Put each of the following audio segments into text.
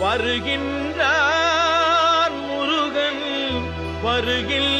வருகின்றார் முருகன் வருகின்ற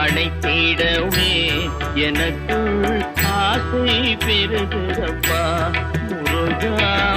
அழைத்திடவே அடைத்திடவே எனக்குள் ஆசை பெறுகிறப்பா. முருகா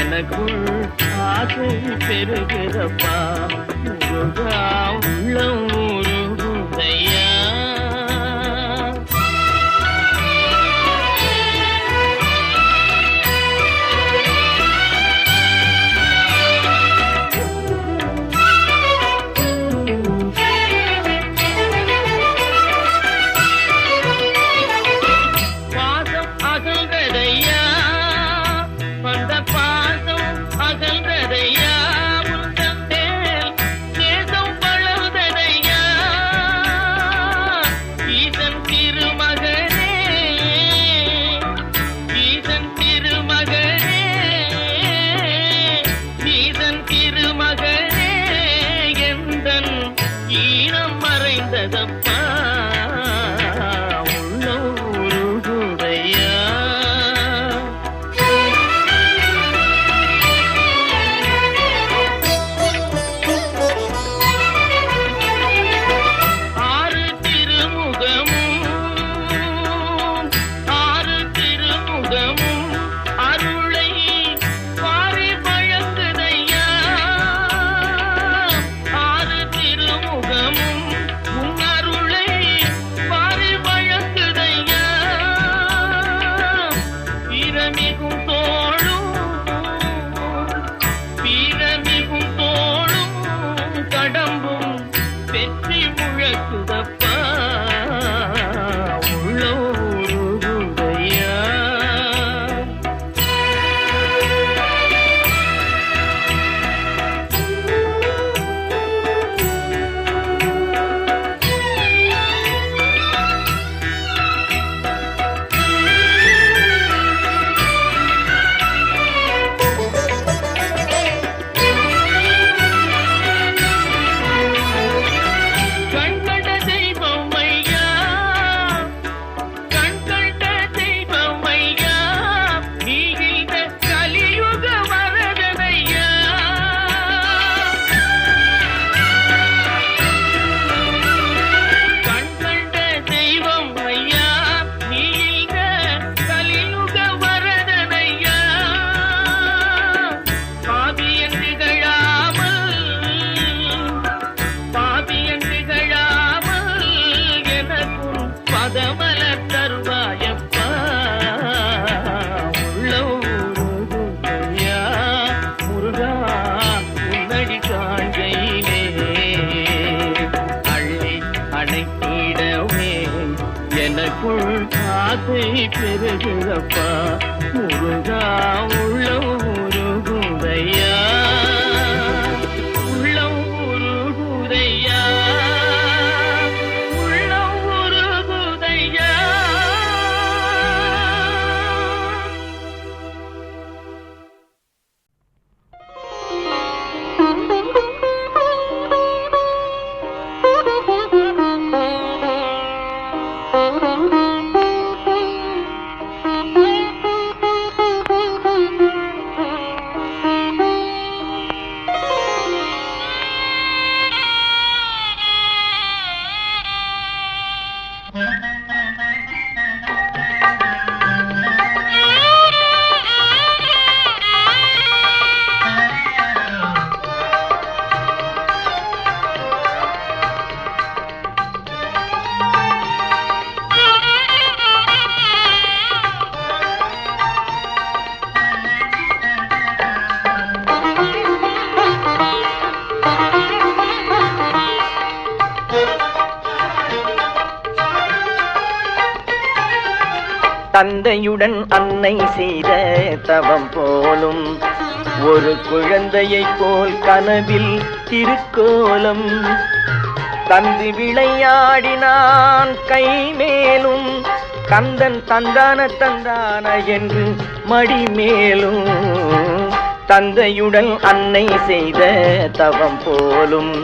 எனக்குள் ஆசை பெருகிறப்பா முருகா அணைத்திடவே எனக்குள் ஆசை பெருகுதப்பா முருகா உள்ள உருகுதையா. Yeah. தந்தையுடன் அன்னை செய்த தவம் போலும் ஒரு குழந்தையைப் போல் கனவில் திருக்கோலம். தந்து விளையாடினான் கை மேலும் கந்தன் தந்தான தந்தான என்று மடி மேலும். தந்தையுடன் அன்னை செய்த தவம் போலும்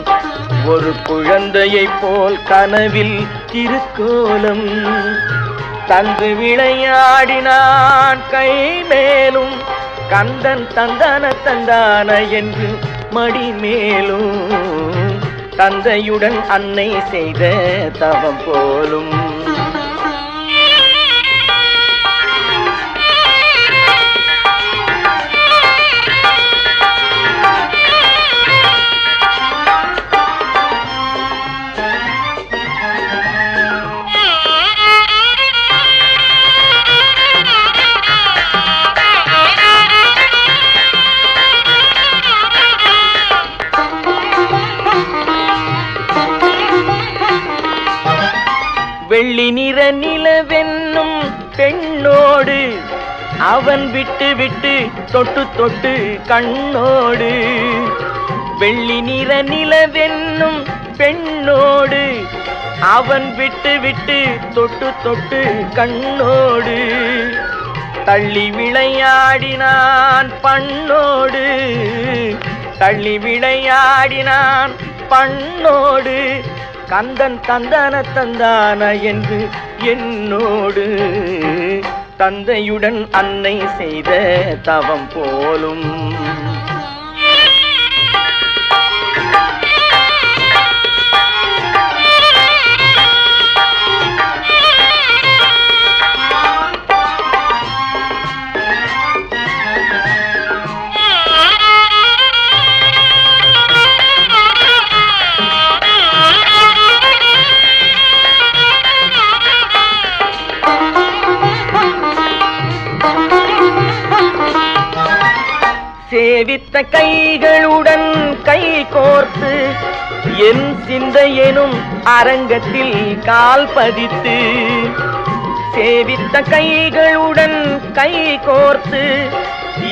ஒரு குழந்தையைப் போல் கனவில் திருக்கோலம். தந்து விளையாடினான் கை மேலும் கந்தன் தந்தான தந்தான என்று மடி மேலும் தந்தையுடன் அன்னை செய்த தவம் போலும் நிலவென்னும் பெண்ணோடு அவன் விட்டு விட்டு தொட்டு தொட்டு கண்ணோடு. வெள்ளி நிற நிலவென்னும் பெண்ணோடு அவன் விட்டு விட்டு தொட்டு தொட்டு கண்ணோடு. தள்ளி விளையாடினான் பண்ணோடு தள்ளி விளையாடினான் பண்ணோடு. கந்தன் தந்தான தந்தான என்று என்னோடு தந்தையுடன் அன்னை செய்த தவம் போலும். சேவித்த கைகளுடன் கை கோர்த்து என் சிந்தையெனும் அரங்கத்தில் கால் பதித்து சேவித்த கைகளுடன் கை கோர்த்து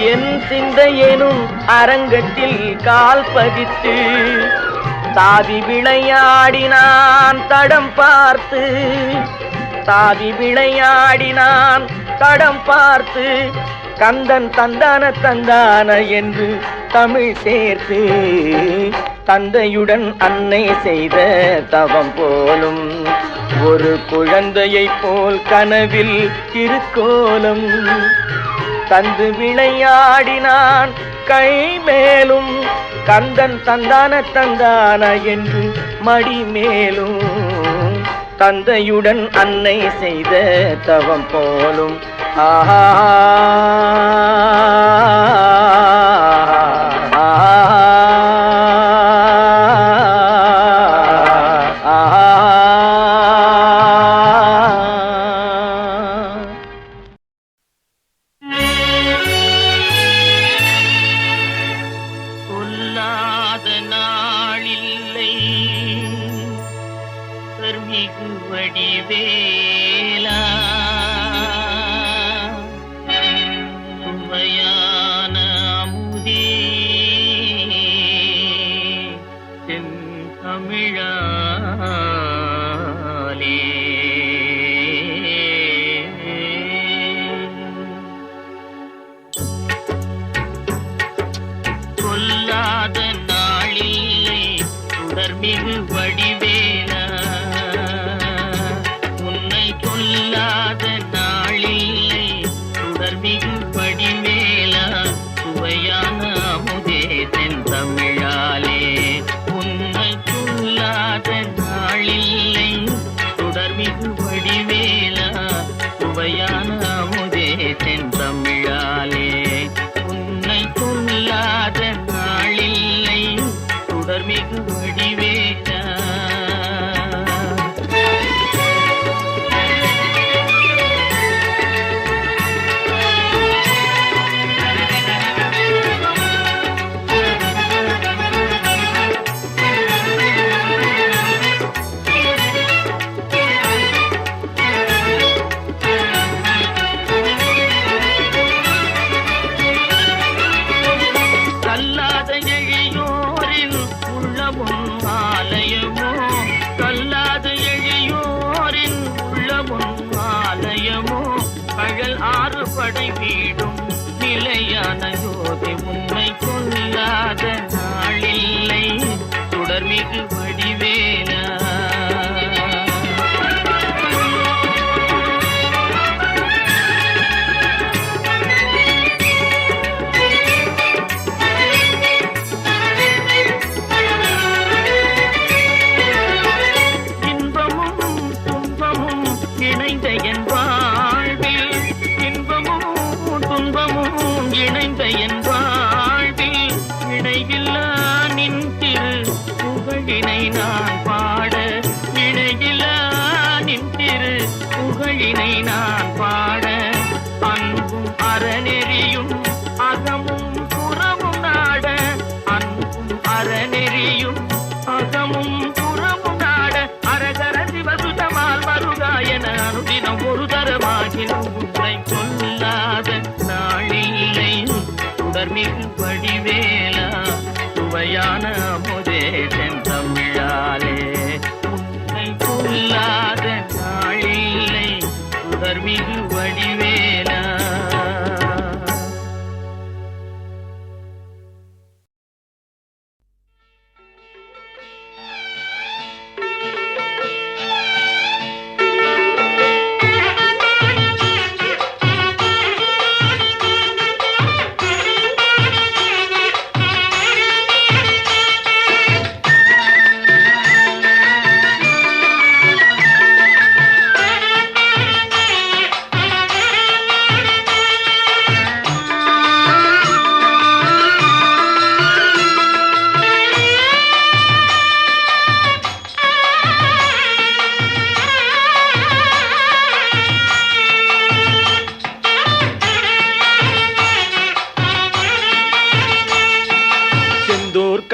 என் சிந்தையெனும் அரங்கத்தில் கால் பதித்து தாவி விளையாடினான் தடம் பார்த்து தாவி விளையாடினான் தடம் பார்த்து கந்தன் தந்தான தந்தான என்று தமிழ் சேர்த்து தந்தையுடன் அன்னை செய்த தவம் போலும். ஒரு குழந்தையைப் போல் கனவில் திருக்கோலம். தந்து விளையாடினான் கை மேலும். கந்தன் தந்தான தந்தான என்று மடி மேலும். தந்தையுடன் அன்னை செய்த தவம் போலும். ஆஹா. வடிவேலா சுவையான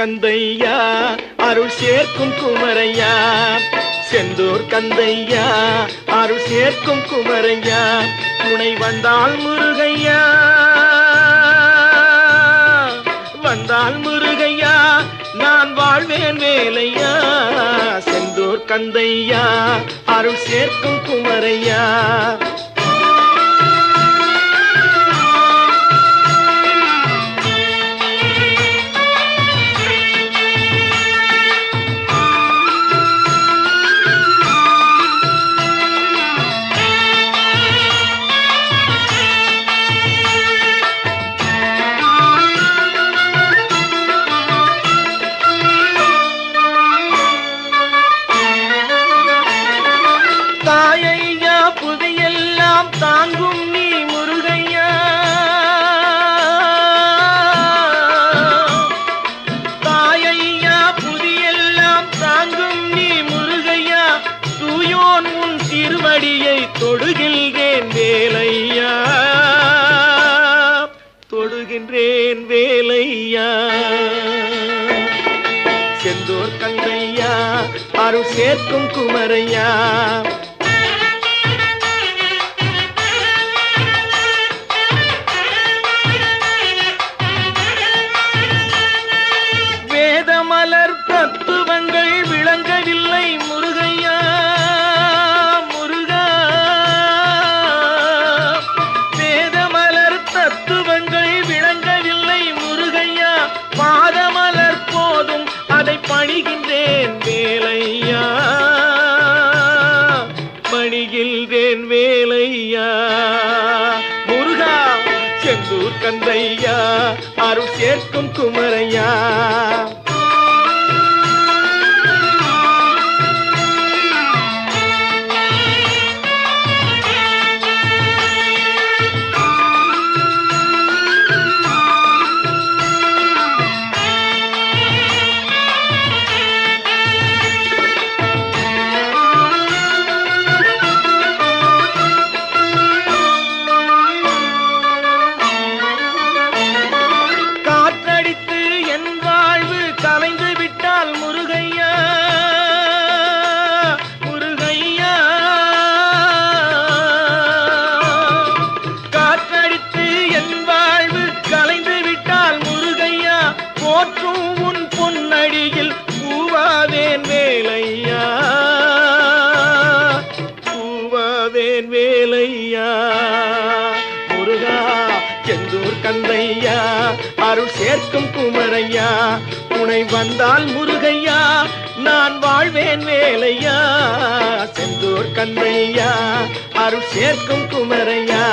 கந்தையா அருள் சேர்க்கும் குமரையா. செந்தூர் கந்தையா அருள் சேர்க்கும் குமரையா. துணை வந்தால் முருகையா. வந்தால் முருகையா நான் வாழ்வேன் வேலையா. செந்தூர் கந்தையா அருள் சேர்க்கும் குமரையா. வேலையா? செந்தூர் கந்தையா அருள் சேர்க்கும் குமரையா? எல்லாரும் கேட்கும் குமரையா? போற்றும் உன் பொன்னடியில் பூவாவேன் வேலையா? பூவாவேன் வேலையா? முருகா செந்தூர் கந்தையா? அருள் சேர்க்கும் குமரையா? துணை வந்தால் முருகையா? நான் வாழ்வேன் வேலையா? செந்தூர் கந்தையா? அருள் சேர்க்கும் குமரையா?